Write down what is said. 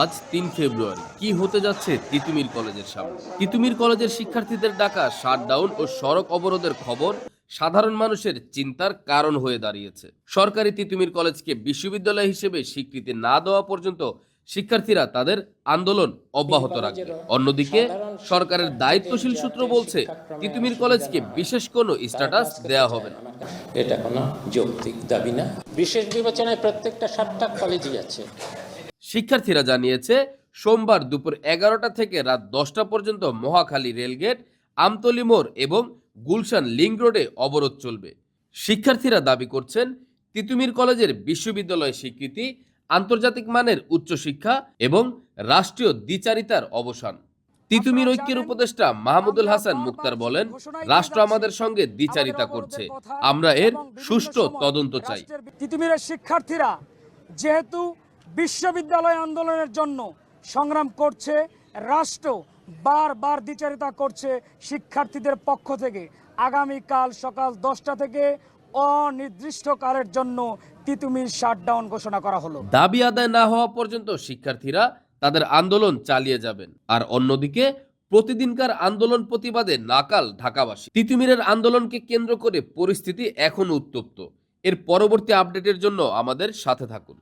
আজ তিন ফেব্রুয়ারি। কি হতে যাচ্ছে তিতুমির কলেজের সামনে? তিতুমির কলেজের শিক্ষার্থীদের ডাকা শাটডাউন ও সড়ক অবরোধের খবর সাধারণ মানুষের চিন্তার কারণ হয়ে দাঁড়িয়েছে। সরকারি তিতুমির কলেজকে বিশ্ববিদ্যালয় হিসেবে স্বীকৃতি না দেওয়া পর্যন্ত শিক্ষার্থীরা তাদের আন্দোলন অব্যাহত রাখবে। অন্যদিকে সরকারের দায়িত্বশীল সূত্র বলছে তিতুমির কলেজকে বিশেষ কোনো স্ট্যাটাস দেওয়া হবে না। এটা কোনো যৌক্তিক দাবি না। বিশেষ বিবেচনায় প্রত্যেকটা সাতটা কলেজই আছে। শিক্ষার্থীরা জানিয়েছে সোমবার দুপুর এগারোটা থেকে রাত দশটা পর্যন্ত মহাখালী রেলগেট আমতলি মোড় এবং গুলশান লিঙ্ক রোডে অবরোধ চলবে। শিক্ষার্থীরা দাবি করছেন তিতুমির কলেজের বিশ্ববিদ্যালয় স্বীকৃতি আন্তর্জাতিক মানের উচ্চশিক্ষা এবং রাষ্ট্রীয় দ্বিচারিতার অবসান। তিতুমির ঐক্যের উপদেষ্টা মাহমুদুল হাসান মুক্তার বলেন রাষ্ট্র আমাদের সঙ্গে দ্বিচারিতা করছে। আমরা এর সুষ্ঠু তদন্ত চাই। তিতুমিরের শিক্ষার্থীরা যেহেতু বিশ্ববিদ্যালয় আন্দোলনের জন্য সংগ্রাম করছে রাষ্ট্র, বারবার দ্বিচারিতা করছে শিক্ষার্থীদের পক্ষ থেকে। আগামীকাল সকাল দশটা থেকে অনির্দিষ্টকালের জন্য তিতুমির শাটডাউন ঘোষণা করা হলো। দাবি আদায় না হওয়া পর্যন্ত শিক্ষার্থীরা তাদের আন্দোলন চালিয়ে যাবেন। আর অন্যদিকে, প্রতিদিনকার আন্দোলন প্রতিবাদে নাকাল ঢাকাবাসী। তিতুমিরের আন্দোলনকে কেন্দ্র করে পরিস্থিতি এখন উত্তপ্ত। এর পরবর্তী আপডেটের জন্য আমাদের সাথে থাকুন।